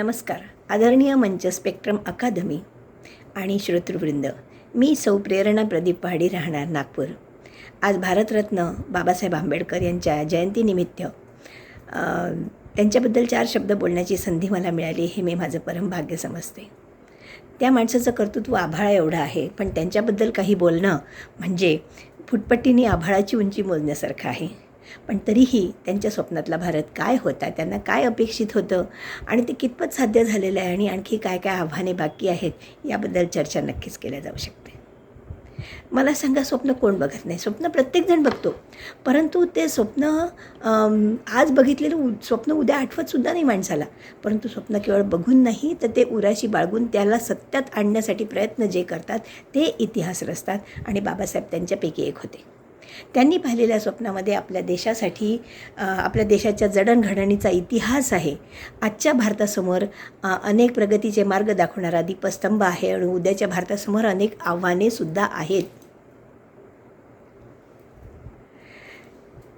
नमस्कार. आदरणीय मंच स्पेक्ट्रम अकादमी आणि श्रोतृवृंद मी सौ प्रेरणा प्रदीप पहाडी राहणार नागपूर. आज भारतरत्न बाबासाहेब आंबेडकर यांच्या जयंतीनिमित्त त्यांच्याबद्दल चार शब्द बोलण्याची संधी मला मिळाली हे मी माझं परमभाग्य समजते. त्या माणसाचं कर्तृत्व आभाळा एवढं आहे पण त्यांच्याबद्दल काही बोलणं म्हणजे फुटपट्टीने आभाळाची उंची मोजण्यासारखं आहे. पण तरीही त्यांच्या स्वप्नातला भारत काय होता त्यांना काय अपेक्षित होतं आणि ते कितपत साध्य झालेलं आहे आणि आणखी काय काय आव्हाने बाकी आहेत याबद्दल चर्चा नक्कीच केल्या जाऊ शकते. मला सांगा स्वप्न कोण बघत नाही? स्वप्न प्रत्येकजण बघतो. परंतु ते स्वप्न आज बघितलेलं उ स्वप्न उद्या आठवतसुद्धा नाही माणसाला. परंतु स्वप्न केवळ बघून नाही तर ते उराशी बाळगून त्याला सत्यात आणण्यासाठी प्रयत्न जे करतात ते इतिहास रचतात आणि बाबासाहेब त्यांच्यापैकी एक होते. त्यांनी पाहिलेल्या स्वप्नामध्ये आपल्या देशासाठी आपल्या देशाच्या जडणघडणीचा इतिहास आहे. आजच्या भारतासमोर अनेक प्रगतीचे मार्ग दाखवणारा दीपस्तंभ आहे आणि उद्याच्या भारतासमोर अनेक आव्हानेसुद्धा आहेत.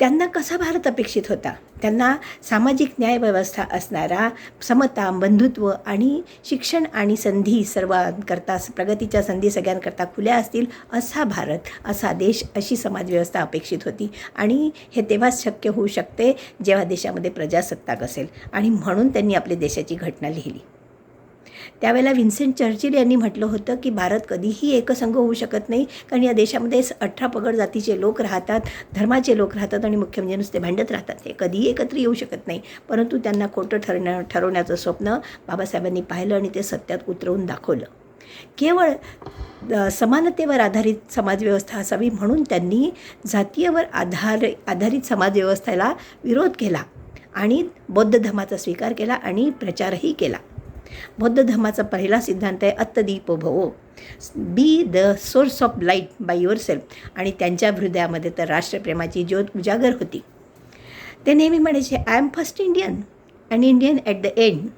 त्यांना कसा भारत अपेक्षित होता? त्यांना सामाजिक न्यायव्यवस्था असणारा समता बंधुत्व आणि शिक्षण आणि संधी सर्वांकरता प्रगतीच्या संधी सगळ्यांकरता खुल्या असतील असा भारत असा देश अशी समाजव्यवस्था अपेक्षित होती. आणि हे तेव्हाच शक्य होऊ शकते जेव्हा देशामध्ये प्रजासत्ताक असेल. आणि म्हणून त्यांनी आपल्या देशाची घटना लिहिली. त्यावेळेला व्हिन्सेंट चर्चिल यांनी म्हटलं होतं की भारत कधीही एकसंघ होऊ शकत नाही कारण या देशामध्ये अठरा पगड जातीचे लोक राहतात धर्माचे लोक राहतात आणि मुख्य म्हणजे नुसते भांडत राहतात. हे कधीही एकत्र येऊ शकत नाही. परंतु त्यांना खोटं ठरण्या ठरवण्याचं स्वप्न बाबासाहेबांनी पाहिलं आणि ते सत्यात उतरवून दाखवलं. केवळ समानतेवर आधारित समाजव्यवस्था असावी म्हणून त्यांनी जातीयवर आधार आधारित समाजव्यवस्थेला विरोध केला आणि बौद्ध धर्माचा स्वीकार केला आणि प्रचारही केला. बौद्ध धर्माचा पहिला सिद्धांत आहे अत्तदीपो भवो be the source of light by yourself आणि त्यांच्या हृदयामध्ये तर राष्ट्रप्रेमाची ज्योत उजागर होती. ते नेहमी म्हणायचे I am first Indian and Indian at the end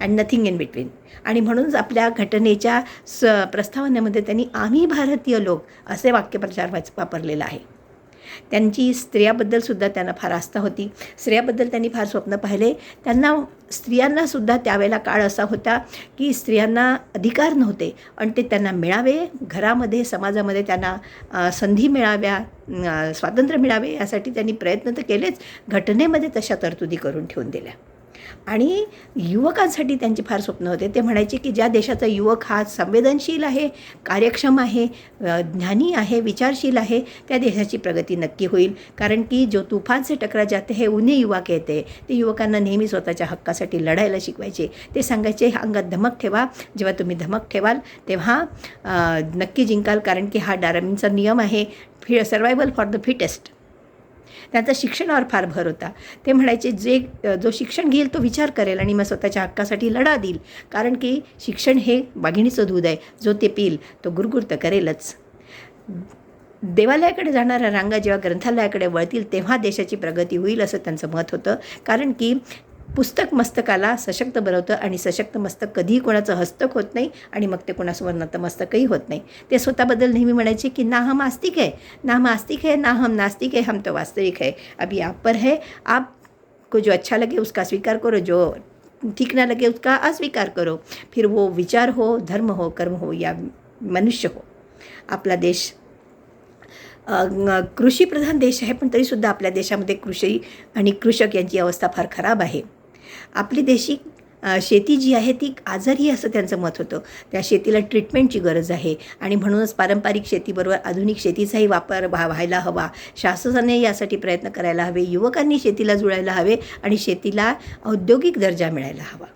and nothing in between आणि म्हणूनच आपल्या घटनेच्या स प्रस्तावनेमध्ये त्यांनी आम्ही भारतीय लोक असे वाक्यप्रचार वाच वापरलेला आहे. त्यांची स्त्रियाबद्दलसुद्धा त्यांना फार आस्था होती. स्त्रियाबद्दल त्यांनी फार स्वप्न पाहिले. त्यांना स्त्रियांनासुद्धा त्यावेळेला काळ असा होता की स्त्रियांना अधिकार नव्हते. आणि ते त्यांना मिळावे घरामध्ये समाजामध्ये त्यांना संधी मिळाव्या स्वातंत्र्य मिळावे यासाठी त्यांनी प्रयत्न तर केलेच. घटनेमध्ये तशा तरतुदी करून ठेवून दिल्या. आणि युवकांसाठी त्यांचे फार स्वप्न होते. ते म्हणायचे की ज्या देशाचा युवक हा संवेदनशील आहे कार्यक्षम आहे ज्ञानी आहे विचारशील आहे त्या देशाची प्रगती नक्की होईल. कारण की जो तुफान से टकरा जाते हे उन्हे युवा कहते ते युवकांना नेहमी स्वतःच्या हक्कासाठी लढायला शिकवायचे. ते सांगायचे अंगात धमक ठेवा. जेव्हा तुम्ही धमक ठेवाल तेव्हा नक्की जिंकाल. कारण की हा डारमिनचा नियम आहे. फि सर्वायवल फॉर द फिटेस्ट त्यांचा शिक्षणावर फार भर होता. ते म्हणायचे जे जो शिक्षण घेईल तो विचार करेल आणि मग स्वतःच्या हक्कासाठी लढा देईल. कारण की शिक्षण हे वाघिणीचं दूध आहे. जो ते पिईल तो गुरगुर करेलच. देवालयाकडे जाणाऱ्या रांगा जेव्हा ग्रंथालयाकडे वळतील तेव्हा देशाची प्रगती होईल असं त्यांचं मत होतं. कारण की पुस्तक मस्तकाला सशक्त बनवतं आणि सशक्त मस्तक कधीही कोणाचं हस्तक होत नाही आणि मग ते कोणासमोर नतमस्तकही होत नाही. ते स्वतःबद्दल नेहमी म्हणायचे की ना हम आस्तिक है ना हम आस्तिक है ना हम नास्तिक आहे हम तो वास्तविक है. अभी आप पर है आप को जो अच्छा लगे उसका स्वीकार करो जो ठीक ना लगे उसका अस्वीकार करो. फिर वो विचार हो धर्म हो कर्म हो या मनुष्य हो आपला देश कृषीप्रधान देश आहे पण तरीसुद्धा आपल्या देशामध्ये कृषी आणि कृषक यांची अवस्था फार खराब आहे. आपली देशी शेती जी आहे ती आजारी असं त्यांचं मत होतं. त्या शेतीला ट्रीटमेंटची गरज आहे आणि म्हणूनच पारंपरिक शेतीबरोबर आधुनिक शेतीचाही वापर व्हा व्हायला हवा. शासनाने यासाठी प्रयत्न करायला हवे युवकांनी शेतीला जुळायला हवे आणि शेतीला औद्योगिक दर्जा मिळायला हवा.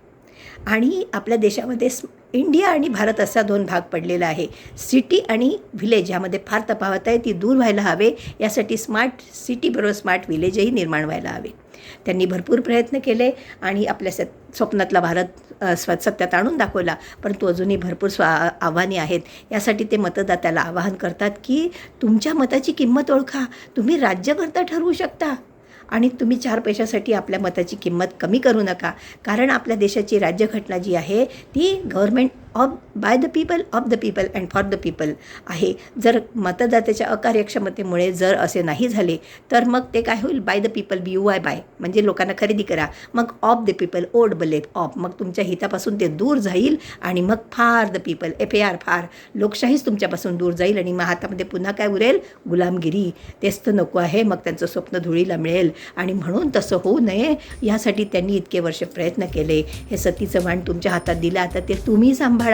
आणि आपल्या देशामध्ये इंडिया आणि भारत असा दोन भाग पडलेला आहे. सिटी आणि व्हिलेज यामध्ये फार तफावत आहे. ती दूर व्हायला हवे. यासाठी स्मार्ट सिटीबरोबर स्मार्ट विलेजही निर्माण व्हायला हवे. त्यांनी भरपूर प्रयत्न केले आणि आपल्या स स्वप्नातला भारत स्व सत्यात आणून दाखवला. परंतु अजूनही भरपूर स्वा आव्हाने आहेत. यासाठी ते मतदात्याला आवाहन करतात की तुमच्या मताची किंमत ओळखा. तुम्ही राज्यकर्ता ठरवू शकता. आणि तुम्ही चार पैशासाठी आपल्या मताची किंमत कमी करू नका. कारण आपल्या देशाची राज्यघटना जी आहे ती government of by the people of the people and for the people आहे. जर मतदात्याच्या अकार्यक्षमतेमुळे जर असे नाही झाले तर मग ते काय होईल? By the people B U Y buy म्हणजे लोकांना खरेदी करा. मग ऑफ द पीपल ओड बलेप ऑफ मग तुमच्या हितापासून ते दूर जाईल आणि मग far the people F A R far लोकशाहीच तुमच्यापासून दूर जाईल आणि मग हातामध्ये पुन्हा काय उरेल? गुलामगिरी. तेच तर नको आहे. मग त्यांचं स्वप्न धुळीला मिळेल. आणि म्हणून तसं होऊ नये. यासाठी त्यांनी इतके वर्ष प्रयत्न केले. हे सतीचं वाण तुमच्या हातात दिलं. आता ते तुम्ही सांभाळ.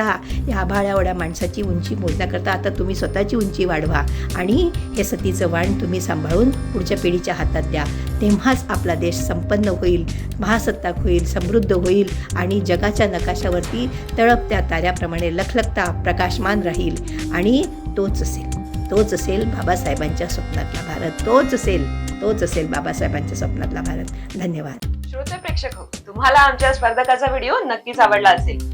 या आभाळ्यावड्या माणसाची उंची मोजण्याकरता आता तुम्ही स्वतःची उंची वाढवा. आणि हे सतीचं वाण तुम्ही सांभाळून पुढच्या पिढीच्या हातात द्या. तेव्हाच आपला देश संपन्न होईल महासत्ताक होईल समृद्ध होईल आणि जगाच्या नकाशावरती तळपत्या ताऱ्याप्रमाणे लखलखता प्रकाशमान राहील. आणि तोच असेल. तोच असेल बाबासाहेबांच्या स्वप्नातला भारत. तोच असेल. तोच असेल बाबासाहेबांच्या स्वप्नातला भारत. धन्यवाद. श्रोते प्रेक्षक हो तुम्हाला आमच्या स्पर्धकाचा व्हिडिओ नक्कीच आवडला असेल.